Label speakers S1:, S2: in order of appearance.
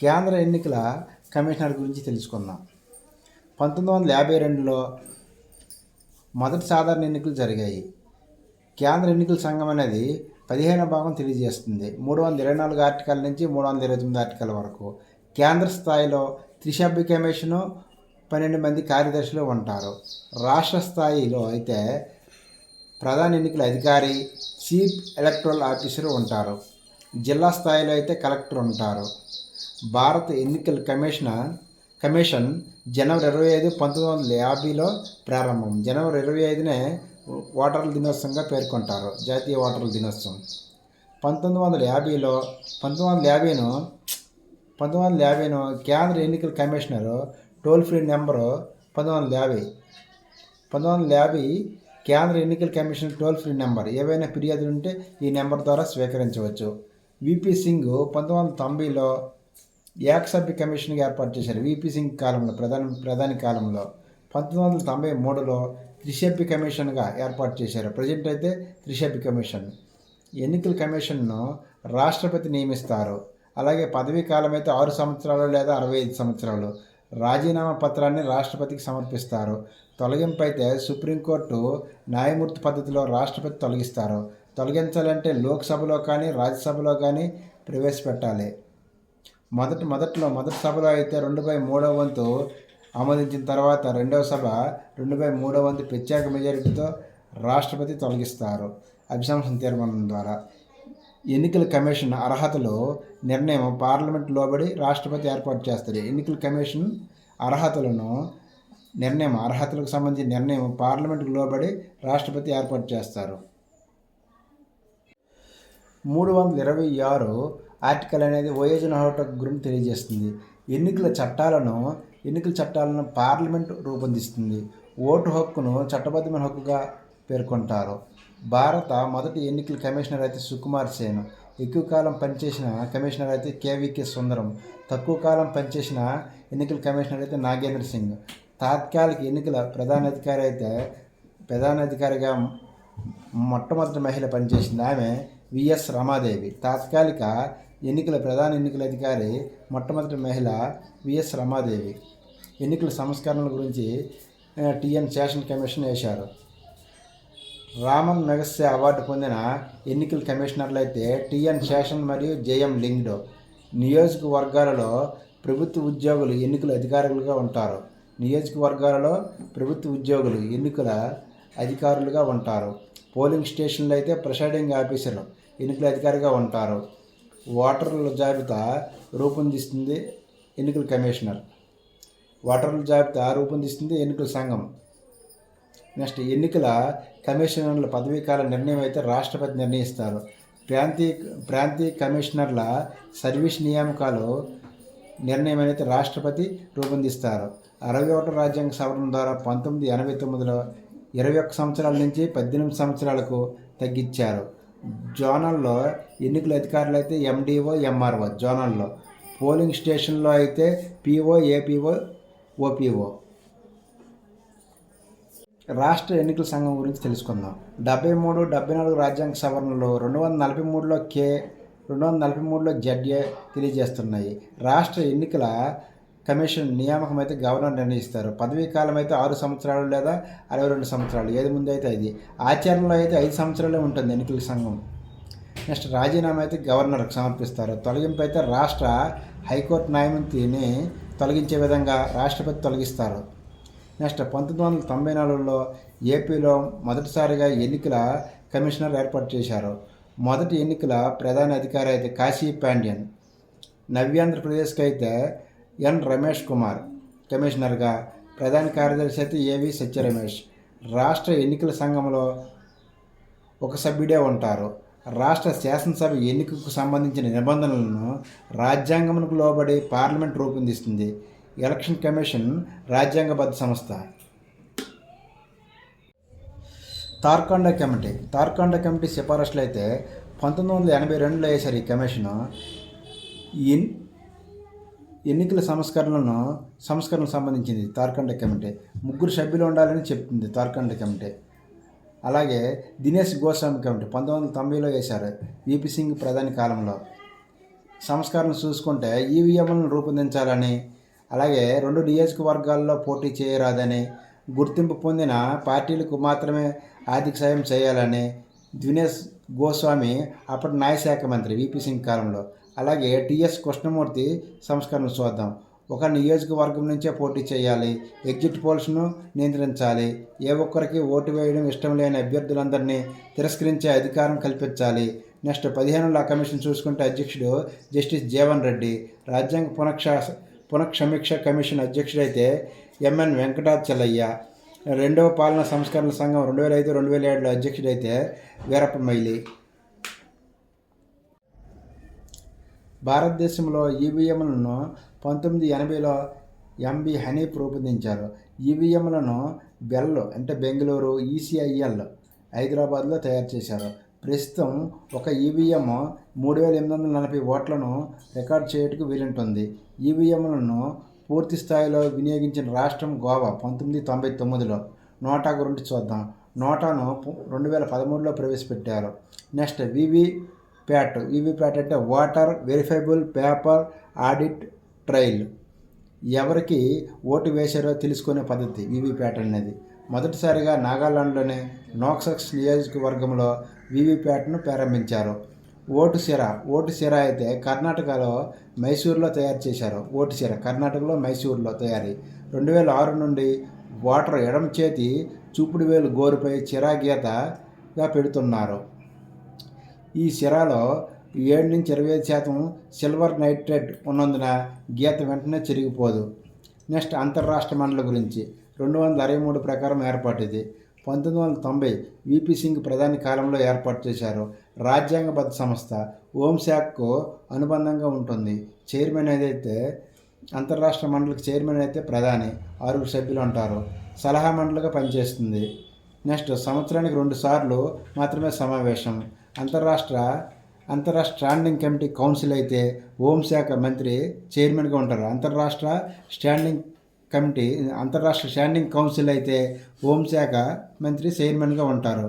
S1: కేంద్ర ఎన్నికల కమిషనర్ గురించి తెలుసుకుందాం. పంతొమ్మిది వందల యాభై రెండులో మొదటి సాధారణ ఎన్నికలు జరిగాయి. కేంద్ర ఎన్నికల సంఘం అనేది పదిహేను భాగం తెలియజేస్తుంది. మూడు వందల ఇరవై నాలుగు ఆర్టికల్ నుంచి మూడు వందల ఇరవై తొమ్మిది ఆర్టికల్ వరకు కేంద్ర స్థాయిలో త్రిసభ్య కమిషను పన్నెండు మంది కార్యదర్శులు ఉంటారు. రాష్ట్ర స్థాయిలో అయితే ప్రధాన ఎన్నికల అధికారి చీఫ్ ఎలక్ట్రల్ ఆఫీసర్ ఉంటారు. జిల్లా స్థాయిలో అయితే కలెక్టర్ ఉంటారు. భారత ఎన్నికల కమిషనర్ కమిషన్ జనవరి ఇరవై ఐదు పంతొమ్మిది వందల యాభైలో ప్రారంభం. జనవరి ఇరవై ఐదునే ఓటర్ల దినోత్సవంగా పేర్కొంటారు. జాతీయ ఓటర్ల దినోత్సవం. పంతొమ్మిది వందల యాభైలో పంతొమ్మిది వందల యాభైను పంతొమ్మిది వందల యాభైను కేంద్ర ఎన్నికల కమిషనరు టోల్ ఫ్రీ నెంబరు పంతొమ్మిది వందల యాభై. పంతొమ్మిది వందల యాభై కేంద్ర ఎన్నికల కమిషన్ టోల్ ఫ్రీ నెంబర్. ఏవైనా ఫిర్యాదులు ఉంటే ఈ నెంబర్ ద్వారా స్వీకరించవచ్చు. విపి సింగ్ పంతొమ్మిది వందల తొంభైలో ఏకసభ్య కమిషన్గా ఏర్పాటు చేశారు. విపి సింగ్ కాలంలో ప్రధాని ప్రధాని కాలంలో పంతొమ్మిది వందల తొంభై మూడులో త్రిసభ్య కమిషన్గా ఏర్పాటు చేశారు. ప్రజెంట్ అయితే త్రిసభ్య కమిషన్. ఎన్నికల కమిషన్ను రాష్ట్రపతి నియమిస్తారు. అలాగే పదవీ కాలం అయితే ఆరు సంవత్సరాలు లేదా అరవై ఐదు సంవత్సరాలు. రాజీనామా పత్రాన్ని రాష్ట్రపతికి సమర్పిస్తారు. తొలగింపు అయితే సుప్రీంకోర్టు న్యాయమూర్తి పద్ధతిలో రాష్ట్రపతి తొలగిస్తారు. తొలగించాలంటే లోక్సభలో కానీ రాజ్యసభలో కానీ ప్రవేశపెట్టాలి. మొదటి మొదట్లో మొదటి సభలో అయితే రెండు బై మూడవ వంతు ఆమోదించిన తర్వాత రెండవ సభ రెండు బై మూడవ వంతు ప్రత్యేక మెజారిటీతో రాష్ట్రపతి తొలగిస్తారు. అభిశంసన తీర్మానం ద్వారా ఎన్నికల కమిషన్ అర్హతలు నిర్ణయం పార్లమెంట్ లోబడి రాష్ట్రపతి ఏర్పాటు చేస్తారు. ఎన్నికల కమిషన్ అర్హతలను నిర్ణయం అర్హతలకు సంబంధించిన నిర్ణయం పార్లమెంట్కు లోబడి రాష్ట్రపతి ఏర్పాటు చేస్తారు. మూడు వందల ఇరవై ఆరు ఆర్టికల్ అనేది వయోజన హోట గురించి తెలియజేస్తుంది. ఎన్నికల చట్టాలను ఎన్నికల చట్టాలను పార్లమెంట్ రూపొందిస్తుంది. ఓటు హక్కును చట్టబద్ధమైన హక్కుగా పేర్కొంటారు. భారత మొదటి ఎన్నికల కమిషనర్ అయితే సుకుమార్ సేన్ ఎక్కువ కాలం పనిచేసిన కమిషనర్ అయితే కేవీకే సుందరం తక్కువ కాలం పనిచేసిన ఎన్నికల కమిషనర్ అయితే నాగేంద్ర సింగ్. తాత్కాలిక ఎన్నికల ప్రధానాధికారి అయితే ప్రధానాధికారిగా మొట్టమొదటి మహిళ పనిచేసింది ఆమె విఎస్ రమాదేవి. తాత్కాలిక ఎన్నికల ప్రధాన ఎన్నికల అధికారి మొట్టమొదటి మహిళ విఎస్ రమాదేవి. ఎన్నికల సంస్కరణల గురించి టిఎన్ శాసన్ కమిషన్ వేశారు. రామన్ మెగస్సే అవార్డు పొందిన ఎన్నికల కమిషనర్లు అయితే టిఎన్ శేషన్ మరియు జేఎం లింగ్డ్. నియోజకవర్గాలలో ప్రభుత్వ ఉద్యోగులు ఎన్నికల అధికారులుగా ఉంటారు. నియోజకవర్గాలలో ప్రభుత్వ ఉద్యోగులు ఎన్నికల అధికారులుగా ఉంటారు. పోలింగ్ స్టేషన్లో అయితే ప్రిసైడింగ్ ఆఫీసర్లు ఎన్నికల అధికారిగా ఉంటారు. ఓటర్ల జాబితా రూపొందిస్తుంది ఎన్నికల కమిషనర్. ఓటర్ల జాబితా రూపొందిస్తుంది ఎన్నికల సంఘం. నెక్స్ట్ ఎన్నికల కమిషనర్ల పదవీ కాల నిర్ణయం అయితే రాష్ట్రపతి నిర్ణయిస్తారు. ప్రాంతీయ ప్రాంతీయ కమిషనర్ల సర్వీస్ నియామకాలు నిర్ణయం అనేది రాష్ట్రపతి రూపొందిస్తారు. అరవై ఒకటో రాజ్యాంగ సవరణ ద్వారా పంతొమ్మిది ఎనభై తొమ్మిదిలో ఇరవై ఒక్క సంవత్సరాల నుంచి పద్దెనిమిది సంవత్సరాలకు తగ్గించారు. జోనల్లో ఎన్నికల అధికారులు అయితే ఎండిఓ ఎంఆర్ఓ జోనల్లో. పోలింగ్ స్టేషన్లో అయితే పిఓ ఏపీఓ ఓపీఓ రాష్ట్ర ఎన్నికల సంఘం గురించి తెలుసుకుందాం. డెబ్బై మూడు డెబ్బై నాలుగు రాజ్యాంగ సవరణలు రెండు వందల నలభై మూడులో కే రెండు వందల నలభై మూడులో జడ్ఏ తెలియజేస్తున్నాయి. రాష్ట్ర ఎన్నికల కమిషన్ నియామకం అయితే గవర్నర్ నిర్ణయిస్తారు. పదవీ కాలం అయితే ఆరు సంవత్సరాలు లేదా అరవై రెండు సంవత్సరాలు. ఏది ముందు అయితే అది? ఆచరణలో అయితే ఐదు సంవత్సరాలే ఉంటుంది ఎన్నికల సంఘం. నెక్స్ట్ రాజీనామా అయితే గవర్నర్కి సమర్పిస్తారు. తొలగింపు అయితే రాష్ట్ర హైకోర్టు న్యాయమూర్తిని తొలగించే విధంగా రాష్ట్రపతి తొలగిస్తారు. నెక్స్ట్ పంతొమ్మిది వందల తొంభై నాలుగులో ఏపీలో మొదటిసారిగా ఎన్నికల కమిషనర్ ఏర్పాటు చేశారు. మొదటి ఎన్నికల ప్రధాన అధికారి అయితే కాశీ పాండ్యన్. నవ్యాంధ్రప్రదేశ్కి అయితే ఎన్. రమేష్ కుమార్. కమిషనర్గా ప్రధాన కార్యదర్శి అయితే ఏవి సత్య రమేష్ రాష్ట్ర ఎన్నికల సంఘంలో ఒక సభ్యుడే ఉంటారు. రాష్ట్ర శాసనసభ ఎన్నికకు సంబంధించిన నిబంధనలను రాజ్యాంగమునకు లోబడి పార్లమెంట్ రూపొందిస్తుంది. ఎలక్షన్ కమిషన్ రాజ్యాంగబద్ధ సంస్థ. తార్కాండ కమిటీ. తార్కాండ కమిటీ సిఫారసులు అయితే పంతొమ్మిది వందల ఎనభై రెండులో వేశారు ఈ కమిషను. ఎన్ ఎన్నికల సంస్కరణలను సంస్కరణకు సంబంధించింది తార్కండ కమిటీ. ముగ్గురు సభ్యులు ఉండాలని చెప్తుంది తార్కండ కమిటీ. అలాగే దినేష్ గోస్వామి కమిటీ పంతొమ్మిది వందల తొంభైలో వేశారు వీపీ సింగ్ ప్రధాని కాలంలో. సంస్కరణ చూసుకుంటే ఈవీఎంలను రూపొందించాలని అలాగే రెండు నియోజకవర్గాల్లో పోటీ చేయరాదని గుర్తింపు పొందిన పార్టీలకు మాత్రమే ఆర్థిక సాయం చేయాలని దినేష్ గోస్వామి అప్పటి న్యాయశాఖ మంత్రి వీపీ సింగ్ కాలంలో. అలాగే టిఎస్ కృష్ణమూర్తి సంస్కరణ చూద్దాం. ఒక నియోజకవర్గం నుంచే పోటీ చేయాలి ఎగ్జిట్ పోల్స్ను నియంత్రించాలి ఏ ఒక్కరికి ఓటు వేయడం ఇష్టం లేని అభ్యర్థులందరినీ తిరస్కరించే అధికారం కల్పించాలి. నెక్స్ట్ పదిహేనుల కమిషన్ చూసుకుంటే అధ్యక్షుడు జస్టిస్ జీవన్ రెడ్డి రాజ్యాంగ పునక్ష పునఃక్షమీక్ష కమిషన్ అధ్యక్షుడైతే ఎంఎన్ వెంకటాచలయ్య రెండవ పాలన సంస్కరణ సంఘం రెండు వేల ఐదు రెండు వేల ఏడులో అధ్యక్షుడైతే వీరప్ప మైలి. భారతదేశంలో ఈవీఎంలను పంతొమ్మిది ఎనభైలో ఎంబి హనీఫ్ రూపొందించారు. ఈవీఎంలను బెల్ అంటే బెంగళూరు ఈసీఐఎల్ హైదరాబాద్లో తయారు చేశారు. ప్రస్తుతం ఒక ఈవీఎం మూడు వేల ఎనిమిది వందల నలభై ఓట్లను రికార్డ్ చేయటకు వీలుంటుంది. ఈవీఎంలను పూర్తి స్థాయిలో వినియోగించిన రాష్ట్రం గోవా పంతొమ్మిది తొంభై తొమ్మిదిలో. నోటా గురించి చూద్దాం. నోటాను రెండు వేల పదమూడులో ప్రవేశపెట్టారు. Next VV PAT VV PAT అంటే voter verifiable paper audit trail ఎవరికి ఓటు వేశారో తెలుసుకునే పద్ధతి వీవీప్యాట్ అనేది. మొదటిసారిగా నాగాలాండ్లోని నోక్సక్స్ నియోజకవర్గంలో వీవీప్యాట్ను ప్రారంభించారు. ఓటు సిర ఓటు సిర అయితే కర్ణాటకలో మైసూర్లో తయారు చేశారు. ఓటు సిర కర్ణాటకలో మైసూరులో తయారీ. రెండు వేల ఆరు నుండి వాటర్ ఎడమ చేతి చూపుడు వేలు గోరుపై చిరా గీతగా పెడుతున్నారు. ఈ సిరాలో ఏడు నుంచి ఇరవై ఐదు శాతం సిల్వర్ నైట్రేట్ ఉన్నందున గీత వెంటనే చెరిగిపోదు. నెక్స్ట్ అంతర్రాష్ట్ర మండలి గురించి. రెండు వందల అరవై మూడు ప్రకారం ఏర్పాటు ఇది పంతొమ్మిది వందల తొంభై విపి సింగ్ ప్రధాని కాలంలో ఏర్పాటు చేశారు. రాజ్యాంగబద్ధ సంస్థ హోంశాఖకు అనుబంధంగా ఉంటుంది. చైర్మన్ ఏదైతే అంతర్రాష్ట్ర మండలికి చైర్మన్ అయితే ప్రధాని ఆరుగురు సభ్యులు ఉంటారు సలహా మండలిగా పనిచేస్తుంది. నెక్స్ట్ సంవత్సరానికి రెండుసార్లు మాత్రమే సమావేశం. అంతర్రాష్ట్ర అంతరాష్ట్ర స్టాండింగ్ కమిటీ కౌన్సిల్ అయితే హోంశాఖ మంత్రి చైర్మన్గా ఉంటారు. అంతర్రాష్ట్ర స్టాండింగ్ కమిటీ అంతరాష్ట్ర స్టాండింగ్ కౌన్సిల్ అయితే హోంశాఖ మంత్రి చైర్మన్గా ఉంటారు.